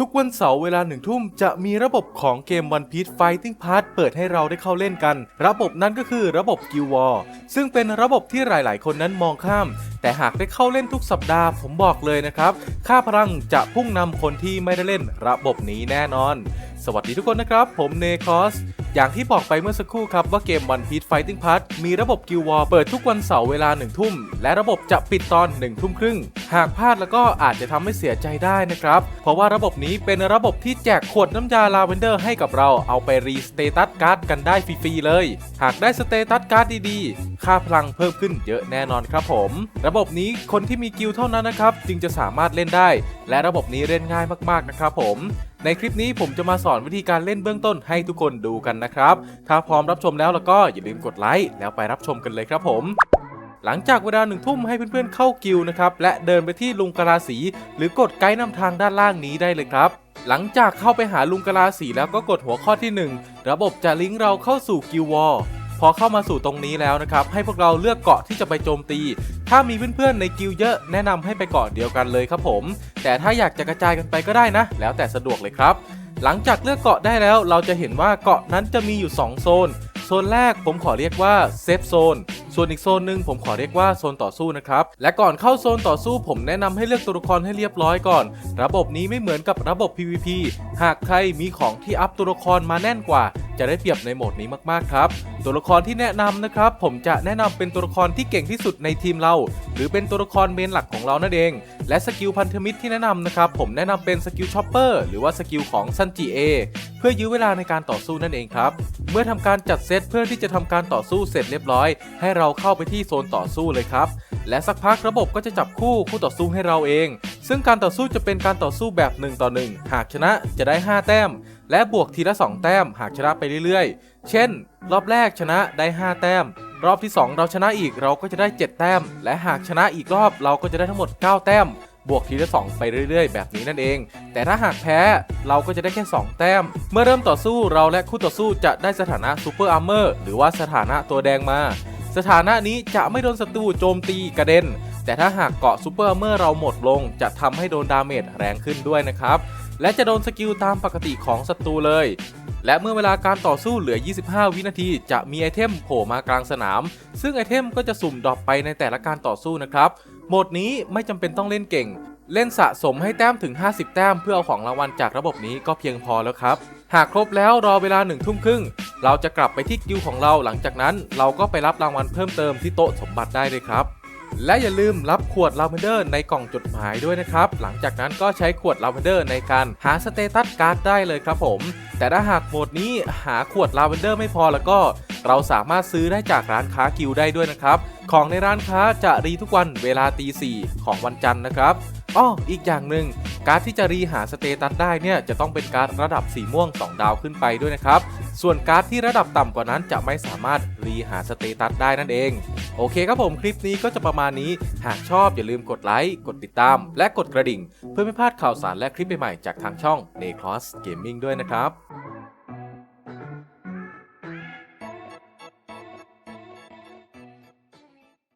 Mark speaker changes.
Speaker 1: ทุกวันเสาร์เวลาหนึ่งทุ่มจะมีระบบของเกม One Piece Fighting Pass เปิดให้เราได้เข้าเล่นกัน ระบบนั้นก็คือระบบ Guild War ซึ่งเป็นระบบที่หลาย ๆ คนนั้นมองข้าม แต่หากได้เข้าเล่นทุกสัปดาห์ผมบอกเลยนะครับ ค่าพลังจะพุ่งนำคนที่ไม่ได้เล่นระบบนี้แน่นอน สวัสดีทุกคนนะครับ ผมเนคอส อย่างที่บอกไปเมื่อสักครู่ครับว่าเกม One Piece Fighting Pass มีระบบ Guild War เปิดทุกวันเสาร์เวลา 1 ทุ่ม และระบบจะปิดตอน 1 ทุ่มครึ่ง หากพลาดแล้วก็อาจจะทำให้เสียใจได้นะครับ เพราะว่าระบบนี้เป็นระบบที่แจกขวดน้ำยาลาเวนเดอร์ให้กับเราเอาไปรีสเตตัสการ์ดกันได้ฟรีๆเลย หากได้สเตตัสการ์ดดีๆ ค่าพลังเพิ่มขึ้นเยอะแน่นอนครับผม ระบบนี้คนที่มีกิลเท่านั้นนะครับจึงจะสามารถเล่นได้ และระบบนี้เล่นง่ายมากๆนะครับผม ในคลิปนี้ผมจะมาสอนวิธีการเล่นเบื้องต้นให้ทุกคนดูกันนะครับ ถ้าพร้อมรับชมแล้วแล้วก็อย่าลืมกดไลค์แล้วไปรับชมกันเลยครับผมหลังจากเวลาหนึ่งทุ่มให้เพื่อนๆเข้ากิลนะครับ และเดินไปที่ลุงกะลาสี หรือกดไกด์นำทางด้านล่างนี้ได้เลยครับ หลังจากเข้าไปหาลุงกะลาสีแล้วก็กดหัวข้อที่ 1 ระบบจะลิงก์เราเข้าสู่กิลวอล พอเข้ามาสู่ตรงนี้แล้วนะครับ ให้พวกเราเลือกเกาะที่จะไปโจมตี ถ้ามีเพื่อนๆในกิลด์เยอะแนะนำให้ไปเกาะเดียวกันเลยครับผม แต่ถ้าอยากจะกระจายกันไปก็ได้นะ แล้วแต่สะดวกเลยครับ หลังจากเลือกเกาะได้แล้ว เราจะเห็นว่าเกาะนั้นจะมีอยู่ 2 โซน โซนแรกผมขอเรียกว่าเซฟโซนส่วนอีกโซนหนึ่งผมขอเรียกว่าโซนต่อสู้นะครับ และก่อนเข้าโซนต่อสู้ผมแนะนำให้เลือกตัวละครให้เรียบร้อยก่อน ระบบนี้ไม่เหมือนกับระบบ PVP หากใครมีของที่อัพตัวละครมาแน่นกว่า จะได้เปรียบในโหมดนี้มากๆครับ ตัวละครที่แนะนำนะครับ ผมจะแนะนำเป็นตัวละครที่เก่งที่สุดในทีมเรา หรือเป็นตัวละครเมนหลักของเรานั่นเอง และสกิลพันธมิตรที่แนะนำนะครับ ผมแนะนำเป็นสกิลช็อปเปอร์หรือว่าสกิลของซันจิเอเพื่อยื้อเวลาในการต่อสู้นั่นเองครับ เมื่อทำการจัดเซตเพื่อที่จะทำการต่อสู้เสร็จเรียบร้อย ให้เราเข้าไปที่โซนต่อสู้เลยครับและสักพักระบบก็จะจับคู่คู่ต่อสู้ให้เราเอง ซึ่งการต่อสู้จะเป็นการต่อสู้แบบ1ต่อ1หากชนะจะได้ 5 แต้ม และบวกทีละ 2 แต้ม หากชนะไปเรื่อยๆ เช่น รอบแรกชนะได้ 5 แต้ม รอบที่ 2 เราชนะอีกเราก็จะได้ 7 แต้ม และหากชนะอีกรอบเราก็จะได้ทั้งหมด 9 แต้มบวกทีละ 2 ไปเรื่อยๆ แบบนี้นั่นเอง แต่ถ้าหากแพ้เราก็จะได้แค่ 2 แต้ม เมื่อเริ่มต่อสู้เราและคู่ต่อสู้จะได้สถานะซูเปอร์อาร์เมอร์หรือว่าสถานะตัวแดงมา สถานะนี้จะไม่โดนศัตรูโจมตีกระเด็น แต่ถ้าหากเกาะซูเปอร์เมอร์เราหมดลง จะทำให้โดนดาเมจแรงขึ้นด้วยนะครับ และจะโดนสกิลตามปกติของศัตรูเลย และเมื่อเวลาการต่อสู้เหลือ 25 วินาที จะมีไอเทมโผล่มากลางสนาม ซึ่งไอเทมก็จะสุ่มดรอปไปในแต่ละการต่อสู้นะครับ โหมดนี้ไม่จำเป็นต้องเล่นเก่งเล่นสะสมให้แต้มถึง 50 แต้มเพื่อเอาของรางวัลจากระบบนี้ก็เพียงพอแล้วครับ หากครบแล้วรอเวลา1ทุ่มครึ่ง เราจะกลับไปที่กิลของเราหลังจากนั้น เราก็ไปรับรางวัลเพิ่มเติมที่โต๊ะสมบัติได้เลยครับ และอย่าลืมรับขวดลาเวนเดอร์ในกล่องจดหมายด้วยนะครับ หลังจากนั้นก็ใช้ขวดลาเวนเดอร์ในการหาสเตตัสการ์ดได้เลยครับผม แต่ถ้าหากโหมดนี้หาขวดลาเวนเดอร์ไม่พอแล้วก็เราสามารถซื้อได้จากร้านค้ากิลได้ด้วยนะครับ ของในร้านค้าจะรีทุกวันเวลาตีสี่ของวันจันทร์นะครับอ้ออีกอย่างหนึ่งการ์ดที่จะรีหาสเตตัสได้เนี่ยจะต้องเป็นการ์ดระดับสีม่วง 2 ดาวขึ้นไปด้วยนะครับ ส่วนการ์ดที่ระดับต่ำกว่านั้นจะไม่สามารถรีหาสเตตัสได้นั่นเอง โอเคครับผมคลิปนี้ก็จะประมาณนี้ หากชอบอย่าลืมกดไลค์ กดติดตาม และกดกระดิ่ง เพื่อไม่พลาดข่าวสารและคลิปใหม่ๆจากทางช่อง n e c r o s s Gaming ด้วยนะครับ